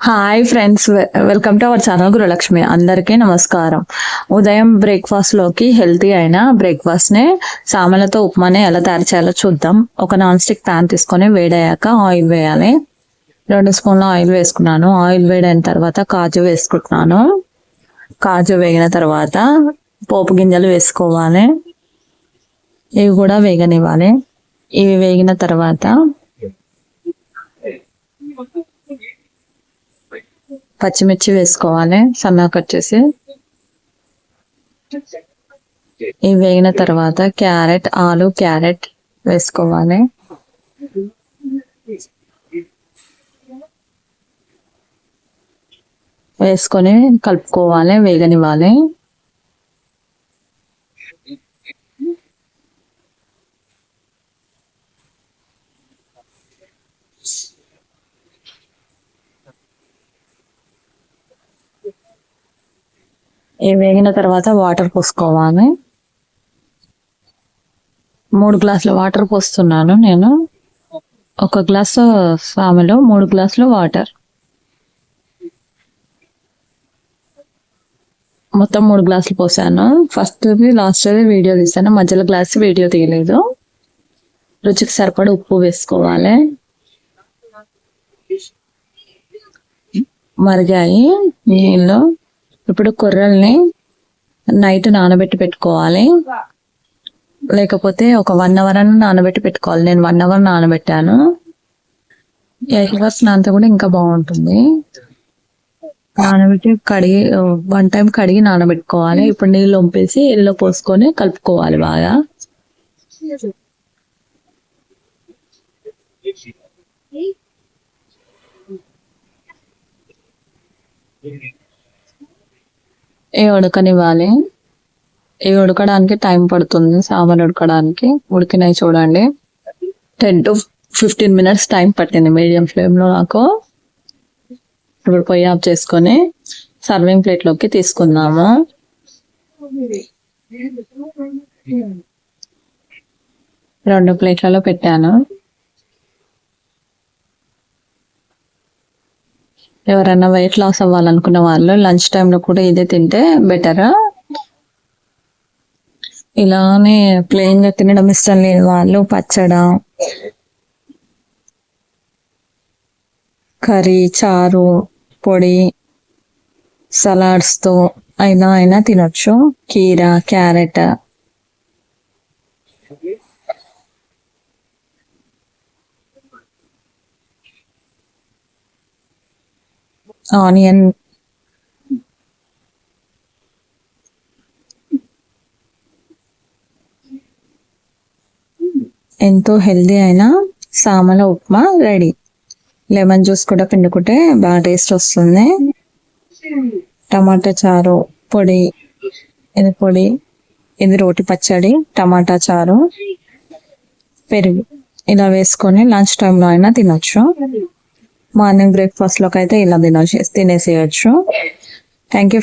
Hi friends welcome to our channel Gurulakshmi అందరికీ నమస్కారం ఉదయం బ్రేక్ఫాస్ట్లోకి హెల్తీ అయిన బ్రేక్ఫాస్ట్ని సామెలతో ఉప్మాని ఎలా తయారు చేయాలో చూద్దాం ఒక నాన్ స్టిక్ ప్యాన్ తీసుకొని వేడయ్యాక ఆయిల్ వేయాలి రెండు స్పూన్ల ఆయిల్ వేసుకున్నాను ఆయిల్ వేడైన తర్వాత కాజు వేసుకుంటున్నాను కాజు వేగిన తర్వాత పోపు గింజలు వేసుకోవాలి ఇవి కూడా వేగనివ్వాలి ఇవి వేగిన తర్వాత పచ్చిమిర్చి వేసుకోవాలి సన్నగా కట్ చేసి. ఇవి వేగిన తర్వాత క్యారెట్ ఆలు క్యారెట్ వేసుకోవాలి. వేసుకొని కలుపుకోవాలి వేగనివ్వాలి. ఇవి వేగిన తర్వాత వాటర్ పోసుకోవాలి. మూడు గ్లాసులు వాటర్ పోస్తున్నాను నేను. ఒక గ్లాసు సామెలో మూడు గ్లాసులు వాటర్. మొత్తం మూడు గ్లాసులు పోసాను. ఫస్ట్ది లాస్ట్ వీడియో తీసాను. మధ్యలో గ్లాస్ వీడియో తీయలేదు. రుచికి సరిపడా ఉప్పు వేసుకోవాలి. మరిగాయి నీళ్ళు. ఇప్పుడు కొర్రల్ని నైట్ నానబెట్టి పెట్టుకోవాలి. లేకపోతే ఒక వన్ అవర్ అని నానబెట్టి పెట్టుకోవాలి. నేను వన్ అవర్ నానబెట్టాను. ఎయిట్ అవర్స్ నానితే కూడా ఇంకా బాగుంటుంది. నానబెట్టి కడిగి వన్ టైం కడిగి నానబెట్టుకోవాలి. ఇప్పుడు నీళ్ళు వంపేసి ఇల్లు పోసుకొని కలుపుకోవాలి బాగా. ఏ ఉడకనివ్వాలి? ఇవి ఉడకడానికి టైం పడుతుంది? సాంబార్ ఉడకడానికి? ఉడికినాయి చూడండి. Ten to fifteen minutes time పట్టింది మీడియం ఫ్లేమ్లో నాకు. ఇప్పుడు పొయ్యి ఆఫ్ చేసుకొని సర్వింగ్ ప్లేట్లోకి తీసుకుందాము. రెండు ప్లేట్లలో పెట్టాను. ఎవరైనా వెయిట్ లాస్ అవ్వాలనుకున్న వాళ్ళు లంచ్ టైంలో కూడా ఇదే తింటే బెటర్ ఇలానే ప్లెయిన్గా తినడం ఇష్టం లేని వాళ్ళు పచ్చడ కర్రీ చారు పొడి సలాడ్స్తో అయినా అయినా తినొచ్చు. కీర క్యారెట్ ఆనియన్. ఎంతో హెల్దీ అయిన సామల ఉప్మా రెడీ. లెమన్ జ్యూస్ కూడా పిండుకుంటే బాగా టేస్ట్ వస్తుంది. టమాటా చారు పొడి. ఇది పొడి ఇది రోటి పచ్చడి టమాటా చారు పెరుగు. ఇలా వేసుకొని లంచ్ టైంలో అయినా తినొచ్చు. మార్నింగ్ బ్రేక్ఫాస్ట్లోకి అయితే ఇలా తినేసి తినేసేయచ్చు. Thank you